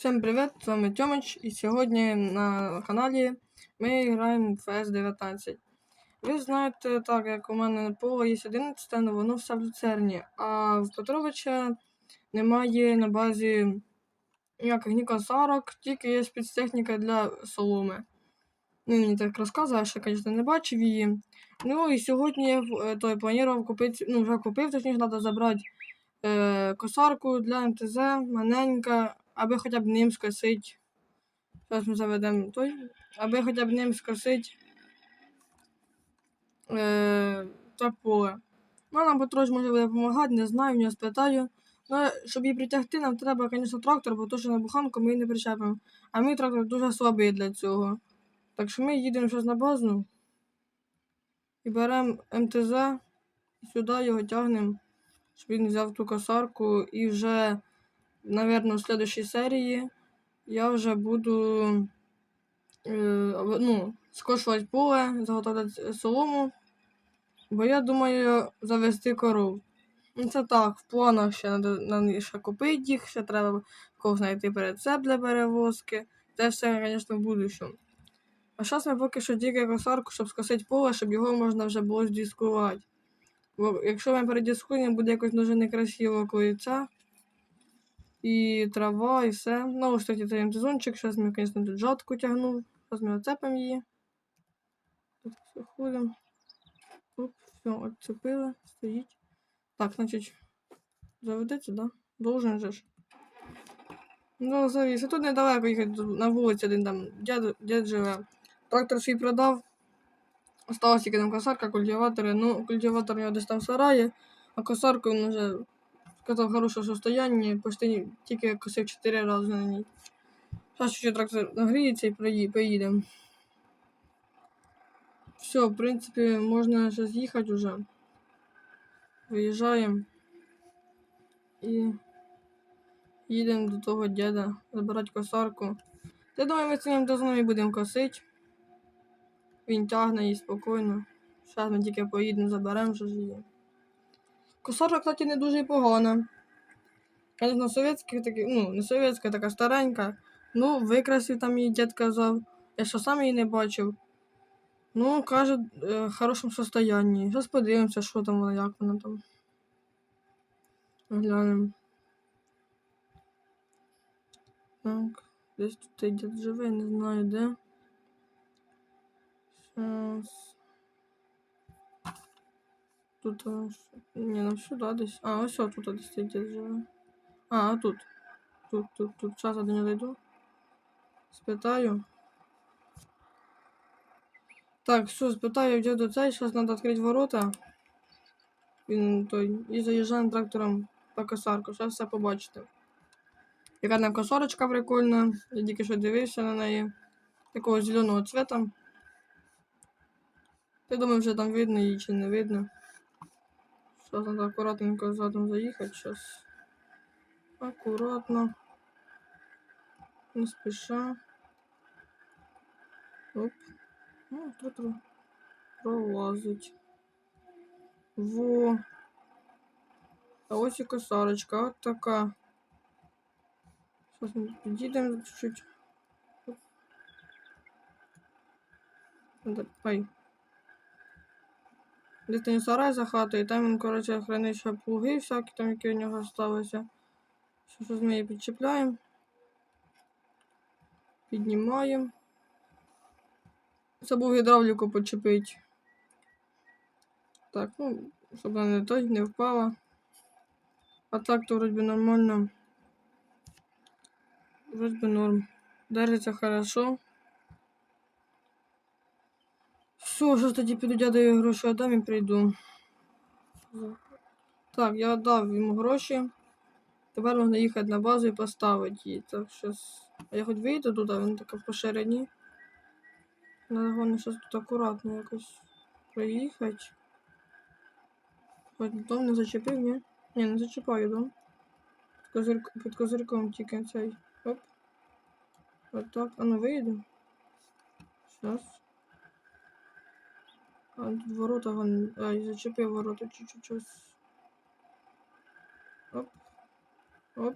Всім привіт! З вами Тьомич, і сьогодні на каналі ми граємо в CS19. Ви знаєте, так, як у мене поле є 11, але воно все в люцерні, а в Петровича немає на базі ніяких ні косарок, тільки є спецтехніка для соломи. Ну, мені так розказує, що, звісно, не бачив її. Ну і сьогодні я е, той, планував купити, ну вже купив, точніше, треба забрати е, косарку для МТЗ, маленька, аби хоча б ним скосить. Зараз ми заведемо той. Аби хоча б ним скосить е, те поле. Нам Петрович може допомагати, не знаю, в нього спитаю. Ну, щоб її притягти, нам треба, звісно, трактор, бо то, що на буханку ми її не причепимо. А мій трактор дуже слабий для цього. Так що ми їдемо зараз на базу і беремо МТЗ, сюди його тягнемо, щоб він взяв ту косарку і вже, напевно, в слідчій серії я вже буду е, ну, скошувати поле, заготовляти солому, бо я думаю завести коров. Ну, це так, в планах ще треба ще купити їх, ще треба когось знайти перецеп для перевозки. Це все, звісно, в будущому. А зараз ми поки що тільки косарку, щоб скосити поле, щоб його можна вже було здіскувати. Бо якщо ми передіскуємо, буде якось дуже некрасиво коли це. І трава, і все. Ну, ось такий цей МТЗончик. Зараз ми, звісно, тут жатку тягнув. Зараз ми оцепимо її. Тут все ходимо. Оп, все, отцепили, стоїть. Так, значить, заведеться, да? Должен же ж. Ну, завіс. Тут недалеко їхати на вулиці один там дід, дід живе. Трактор свій продав. Осталась тільки там косарка, культиватори. Ну, культиватор у нього десь там в сараї, а косарку він вже в хорошому состоянні, почти тільки косив 4 рази на ній. Зараз ще трактор нагріється і поїдемо. Все, в принципі, можна зараз їхати вже. Виїжджаємо і їдемо до того діда забирати косарку. Я думаю, ми цим дозвоном і будемо косити. Він тягне її спокійно. Зараз ми тільки поїдемо, заберемо ж її. Косарка, кстати, не дуже погана. Звісно, совєтська такі, ну, не совєтська, така старенька. Ну, викрасив там її дід казав. Я що сам її не бачив. Ну, каже, е, в хорошому состоянні. Зараз подивимося, що там вона, як вона там. Глянемо. Так, десь тут дід живе, не знаю де. Сейчас. Тут не, нам сюди десь. А, ось тут десь цей живе. А, тут. Тут, тут, тут. Зараз я до нього зайду. Спитаю. Так, все, спитаю, где до цей. Зараз треба відкрити ворота. Він той. І заїжджаємо трактором по косарку. Зараз все побачите. Яка там косарочка прикольна. Я тільки що дивився на неї. Такого зеленого цвета. Я думаю, вже там видно її чи не видно. Зараз треба акуратненько задом заїхати. Зараз. Акуратно. Не спеша. Оп. Ну, тут пролазить. Во. А ось і косарочка. От така. Зараз ми підійдемо чуть-чуть. Ай. Там сарай за хатою, і там він, коротше, хранить ще плуги всякі, там які у нього залишилися. Щось ми її підчіпляємо. Піднімаємо. Забув гідравліку почепити. Так, ну, щоб вона не той не впала. А так то вроді нормально. Вроді норм. Держиться хорошо. Все, що тоді піду дядою гроші отдам і прийду. Так, я дав йому гроші. Тепер можна їхати на базу і поставити її. Так, щас. А я хоч вийду туди, він така по ширині. Надо головне щось тут акуратно якось проїхати. Хоч дом не зачепив, ні? Ні, не зачіпаю дом. Під, козирк... Під козирком тільки цей. Оп. От так. А ну вийду. Щас. Тут ворота вон. Ай, зачепив ворота чуть-чуть. Оп. Оп.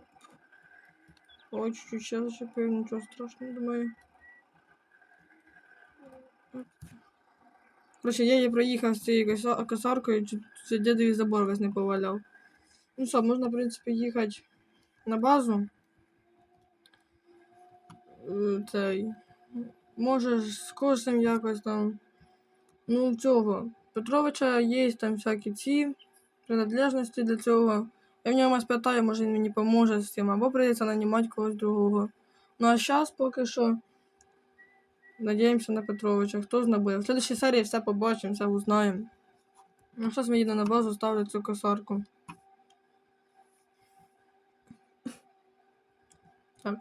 Ой, чуть-чуть ще зачепив, нічого страшного, думаю. Короче, я її проїхав з цією коса- косаркою, чуть дідові забор весь не поваляв. Ну що, можна, в принципі, їхати на базу. Е, Цей. Може, з косом якось там. Ну, цього. Петровича є там всякі ці принадлежності для цього. Я в нього спитаю, може він мені поможе з цим, або прийдеться нанімати когось другого. Ну а зараз поки що. Надіємося на Петровича. Хто зна буде. В следующій серії все побачимо, все узнаємо. Ну, зараз ми їдемо на базу, ставлю цю косарку. Так.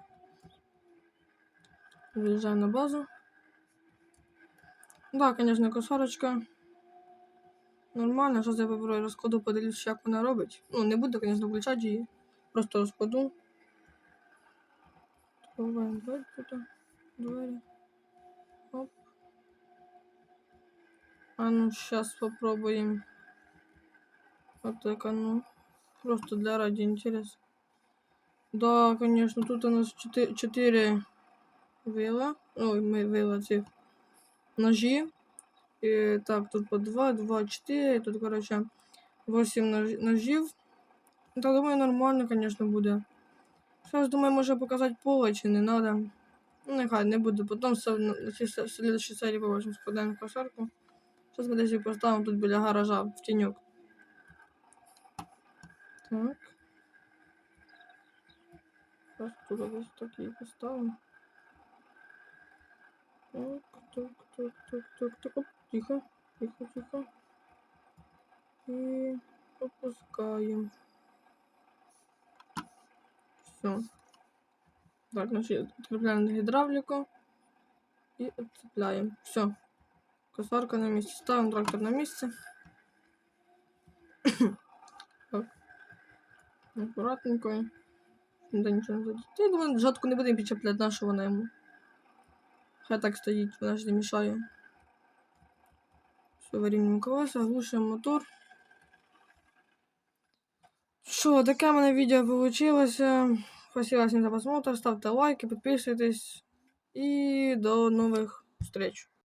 Виїжджаємо на базу. Да, конечно, косарочка. Нормально, зараз я попробую розкладу, подивлюсь, як вона робить. Ну, не буду, звісно, включати її. Просто розкладу. Ховаємо двері тут. Двері. Оп. А ну, сейчас попробуем. Вот так, а ну. Просто для ради интереса. Да, конечно, тут у нас 4, 4 вила. Ой, мы вила цих ножі. І, так, тут по 2, 2, 4. Тут, короче, 8 нож, ножів. Та думаю, нормально, конечно, буде. Зараз, думаю, може показати поле, чи не надо. Ну, нехай не буду. Потім цій се- слідчій серії побачимо складаємо кошарку. Зараз ми десь поставимо тут біля гаража в тіньок. Так. Зараз тут десь так її поставимо. Так, так, так, так, так, так. Оп, тихо, тихо, тихо. І опускаємо. Все. Так, значит, на гидравлику и отцепляем. Все. Косарка на месте. Ставим трактор на месте. так. Аккуратненько. Да нічого не задіть. Я думаю, жатку не будемо підчепляти, на що. Хай так стоїть, вона ж не мішає. Все, вирівнюємо колеса, глушимо мотор. Що, таке в мене відео вийшло. Спасибо всім за просмотр, ставте лайки, підписуйтесь і до нових встреч.